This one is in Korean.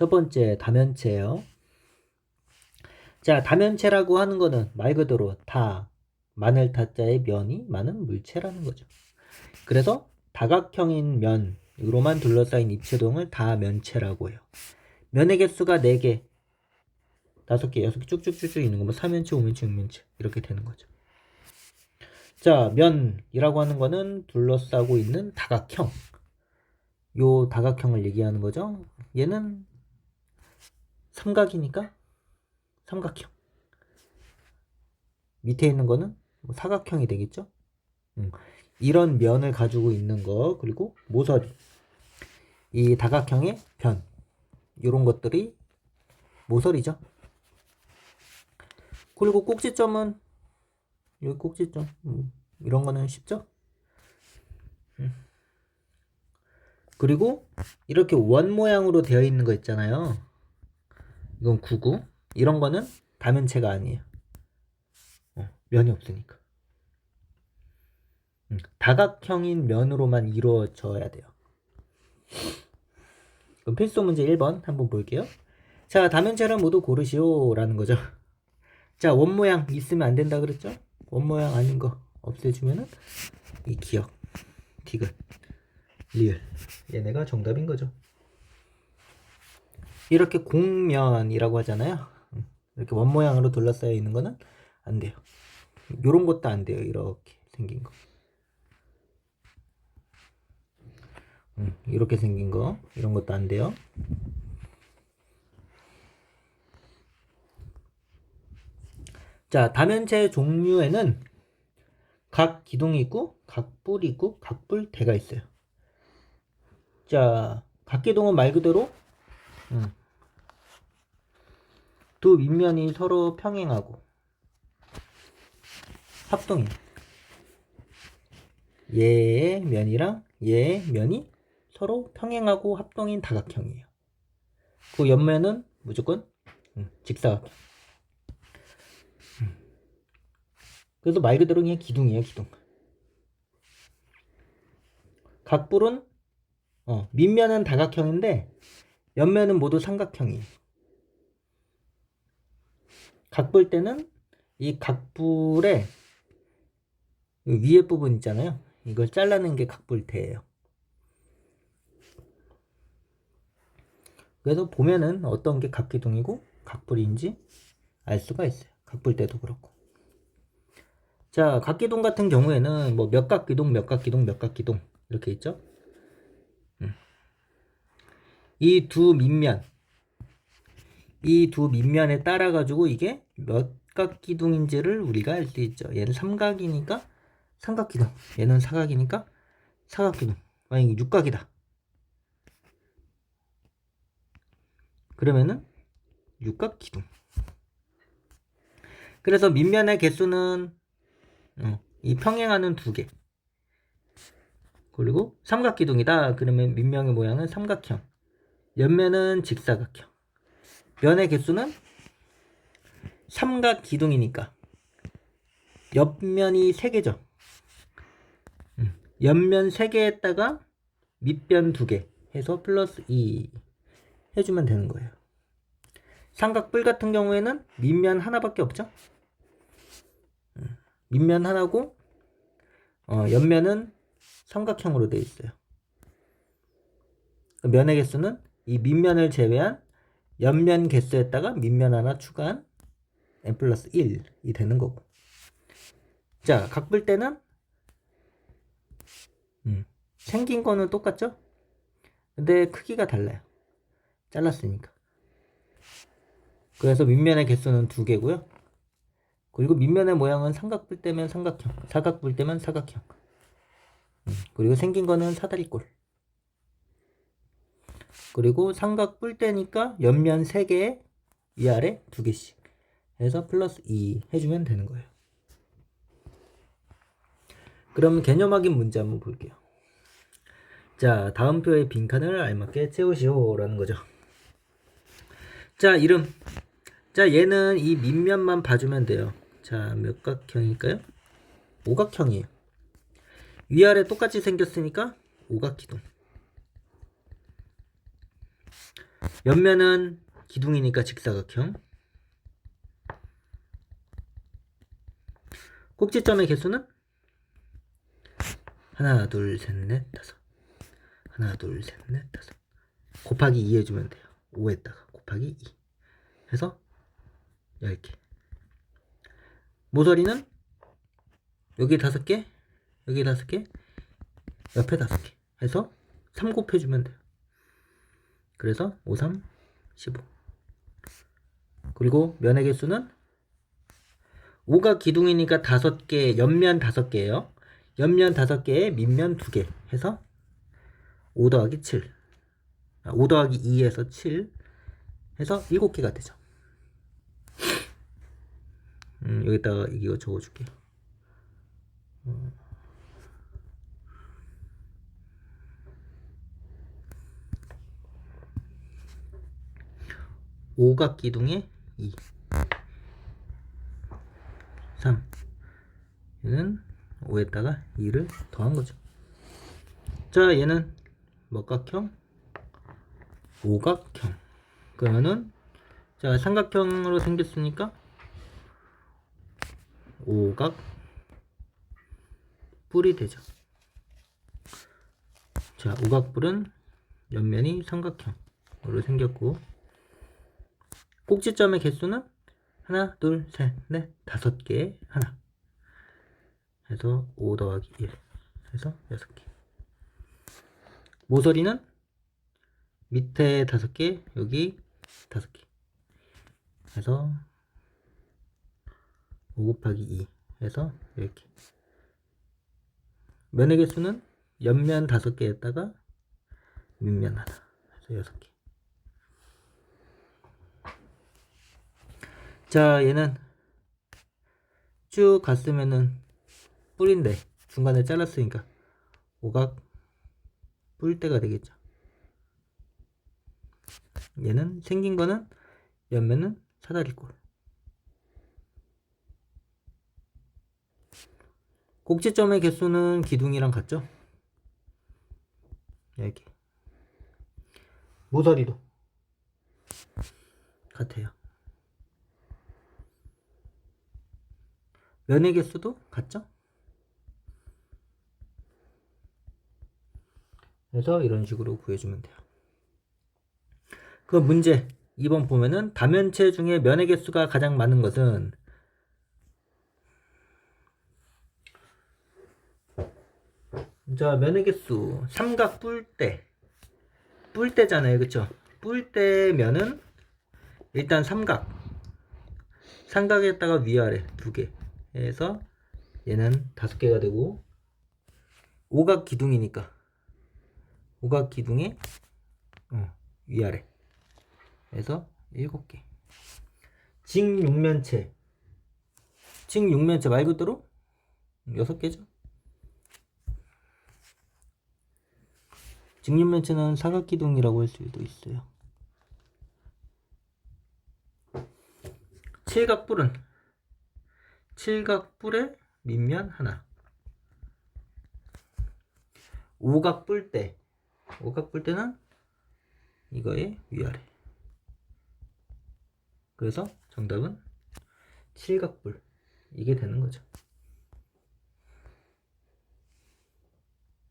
첫 번째 다면체예요. 자, 다면체라고 하는 거는 말 그대로 다 마늘 타자의 면이 많은 물체라는 거죠. 그래서 다각형인 면으로만 둘러싸인 입체동을 다면체라고 해요. 면의 개수가 4개, 5개, 6개 쭉쭉쭉쭉 있는 거, 뭐 3면체, 5면체, 6면체 이렇게 되는 거죠. 자, 면이라고 하는 거는 둘러싸고 있는 다각형. 요 다각형을 얘기하는 거죠. 얘는 삼각이니까 삼각형. 밑에 있는 거는 뭐 사각형이 되겠죠. 음, 이런 면을 가지고 있는 거 그리고 모서리 이 다각형의 변 이런 것들이 모서리죠. 그리고 꼭지점은 여기 꼭지점 음, 이런 거는 쉽죠. 음. 그리고 이렇게 원 모양으로 되어 있는 거 있잖아요. 이건 구구 이런 거는 다면체가 아니에요. 어, 면이 없으니까. 음, 다각형인 면으로만 이루어져야 돼요. 그럼 필수 문제 1번 한번 볼게요. 자, 다면체를 모두 고르시오 라는 거죠. 자, 원 모양 있으면 안 된다 그랬죠? 원 모양 아닌 거 없애주면은 이 기억, 디귿, 리을 얘네가 정답인 거죠. 이렇게 공면이라고 하잖아요. 음, 이렇게 원 모양으로 둘러싸여 있는 거는 안 돼요. 요런 것도 안 돼요. 이렇게 생긴 거. 음, 이렇게 생긴 거. 이런 것도 안 돼요. 자, 다면체 종류에는 각 기둥이 있고, 각 뿔이 있고, 각 뿔대가 있어요. 자, 각 기둥은 말 그대로 음, 두 윗면이 서로 평행하고 합동이 얘의 면이랑 얘의 면이 서로 평행하고 합동인 다각형이에요. 그 옆면은 무조건 음, 직사각형. 음. 그래서 말 그대로 그냥 기둥이에요, 기둥. 각불은 어, 밑면은 다각형인데 옆면은 모두 삼각형이에요. 각불 때는 이 각불의 위에 부분 있잖아요. 이걸 잘라낸 게 각불대예요. 그래서 보면은 어떤 게 각기둥이고 각불인지 알 수가 있어요. 각불대도 그렇고. 자, 각기둥 같은 경우에는 뭐 몇각기둥, 몇각기둥, 몇각기둥 이렇게 있죠. 이 두 밑면, 이 두 밑면에 따라 가지고 이게 몇 각기둥인지를 우리가 알 수 있죠. 얘는 삼각이니까 삼각기둥, 얘는 사각이니까 사각기둥. 만약에 육각이다. 그러면은 육각기둥. 그래서 밑면의 개수는 어, 이 평행하는 두 개. 그리고 삼각기둥이다. 그러면 밑면의 모양은 삼각형. 옆면은 직사각형. 면의 개수는 삼각 기둥이니까 옆면이 3개죠. 음, 옆면 3개에다가 밑변 2개 해서 플러스 2 해주면 되는 거예요. 삼각뿔 같은 경우에는 밑면 하나밖에 없죠. 음, 밑면 하나고 어, 옆면은 삼각형으로 되어 있어요. 면의 개수는 이 밑면을 제외한 옆면 개수에다가 밑면 하나 추가한 n 플러스 1이 되는 거고. 자, 각불 때는 음, 생긴 거는 똑같죠? 근데 크기가 달라요. 잘랐으니까. 그래서 밑면의 개수는 두 개고요. 그리고 밑면의 모양은 삼각불 때면 삼각형, 사각불 때면 사각형. 음, 그리고 생긴 거는 사다리꼴. 그리고 삼각 뿔 때니까 옆면 3개, 위아래 2개씩 해서 플러스 2 해주면 되는 거예요. 그럼 개념 확인 문제 한번 볼게요. 자, 다음 표의 빈칸을 알맞게 채우시오 라는 거죠. 자, 이름. 자, 얘는 이 밑면만 봐주면 돼요. 자, 몇 각형일까요? 오각형이에요. 위아래 똑같이 생겼으니까 오각기둥. 옆면은 기둥이니까 직사각형. 꼭지점의 개수는 하나, 둘, 셋, 넷, 다섯. 하나, 둘, 셋, 넷, 다섯. 곱하기 2 해주면 돼요. 5에다가 곱하기 2. 해서 10개. 모서리는 여기 다섯 개, 여기 다섯 개, 옆에 다섯 개. 해서 3 곱해주면 돼요. 그래서 5, 3, 15. 그리고 면의 개수는 5가 기둥이니까 다섯 개, 옆면 다섯 개예요. 옆면 다섯 개에 밑면 두개 해서 5 더하기 7. 아, 5 더하기 2에서 7 해서 7개가 되죠. 음, 여기다가 이거 적어줄게요. 음. 오각 기둥에 2 3 얘는 5에다가 2를 더한 거죠. 자 얘는 먹각형 오각형. 그러면은 자 삼각형으로 생겼으니까 오각 뿔이 되죠. 자 오각뿔은 옆면이 삼각형으로 생겼고 꼭지점의 개수는 하나, 둘, 셋, 넷, 다섯 개 하나. 해서 5 더하기 1 해서 6개. 모서리는 밑에 다섯 개 여기 다섯 개. 해서 5 곱하기 2 해서 10개. 면의 개수는 옆면 다섯 개에다가 밑면 하나. 해서 여섯 개 자, 얘는 쭉 갔으면은 뿔인데 중간에 잘랐으니까 오각 뿔대가 되겠죠. 얘는 생긴 거는 옆면은 사다리꼴. 꼭지점의 개수는 기둥이랑 같죠? 여기. 모서리도 같아요. 면의 개수도 같죠? 그래서 이런 식으로 구해주면 돼요. 그 문제 2번 보면은 다면체 중에 면의 개수가 가장 많은 것은 자 면의 개수. 삼각 뿔대. 뿔대잖아요. 그쵸? 뿔대 면은 일단 삼각. 삼각에다가 위아래 두개 해서 얘는 다섯 개가 되고 오각 기둥이니까 오각 기둥의 어, 위아래. 해서 일곱 개. 직육면체. 직육면체 말 그대로 여섯 개죠. 직육면체는 사각기둥이라고 할 수도 있어요. 칠각뿔은 칠각뿔의 밑면 하나. 오각뿔대 오각뿔대는 이거의 위아래. 그래서 정답은 칠각뿔 이게 되는 거죠